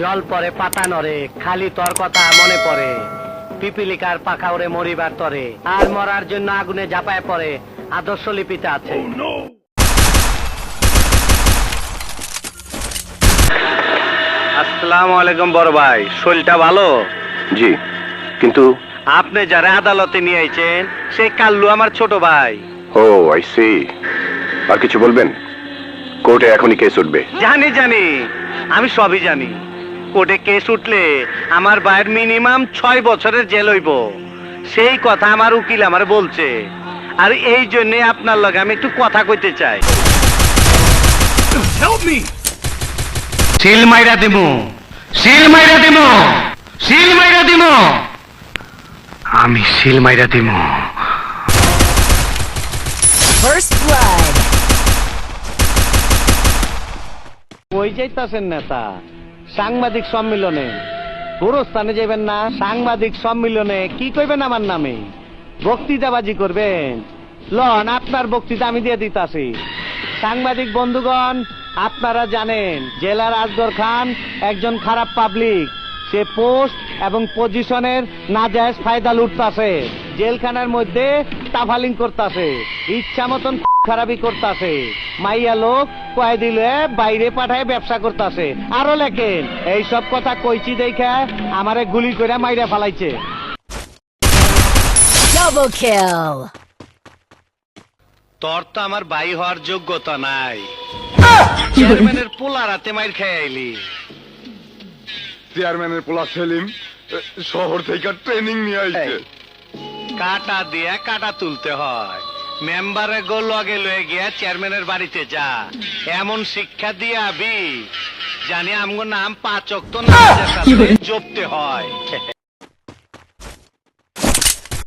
জল পরে পাতা নরে খালি তোর কথা মনে পড়ে। পিপিলিকার পাখা ওরে মরিবার তরে আর মরার জন্য আগুনে ঝাঁপায় পড়ে আদর্শ লিপিতে আছে। আসসালামু আলাইকুম বড় ভাই শরীরটা ভালো? জি কিন্তু আপনি যারা আদালতে নিয়ে আইছেন সেই কাল্লু আমার ছোট ভাই। ও আই সি আর কিছু বলবেন? কোর্টে এখনই কেস উঠবে। জানি জানি। আমি সবই জানি। কোর্টে কেস উঠলে আমার ভাইয়ের মিনিমাম ছয় বছরের জেল হইব। সেই কথা আমার উকিল আমার বলছে। আর এই জন্য আপনার লগে আমি একটু কথা কইতে চাই। সিল মাইরা দিমু। সিল মাইরা দিমু। সিল মাইরা দিমু। আমি সিল মাইরা দিমু। First blood. ওই যাইতাছেন নেতা? সাংবাদিক সম্মেলনে। গোরস্থানে যাবেন না, সাংবাদিক সম্মেলনে। কি কইবেন আমার নামে? বক্তৃতাবাজি করবেন। লন, আপনার বক্তৃতা আমি দিয়ে দিতাছি। সাংবাদিক বন্ধুগণ, আপনারা জানেন, জেলার আজগর খান একজন খারাপ পাবলিক। সে পোস্ট এবং পজিশনের নাজায়েজ ফায়দা লুটতাছে। জেলখানার মধ্যে তাফালিং করতাছে। ইচ্ছা মতন খারাপি করতাছে। মাইয়া লোক কয় দিলে বাইরে পাঠায় ব্যবসা করতাছে। আরও লেখেন এই সব কথা কইছি দেখে আমারে গুলি করে মাইরা ফালাইছে। Double kill. তোর তো আমার ভাই হওয়ার যোগ্যতা নাই। চেয়ারম্যানের পোলা রাতে মাইর খেয়ে আইলি। চেয়ারম্যানের পোলা সেলিম শহর থেকে ট্রেনিং নিয়ে আইছে। কাটা দিয়ে কাটা তুলতে হয়। মেম্বারে গো লগে লয়ে গিয়া চেয়ারম্যানের বাড়িতে যা। এমন শিক্ষা দিয়ে আবি জানি আমগো নাম পাচক তো না জপতে হয়।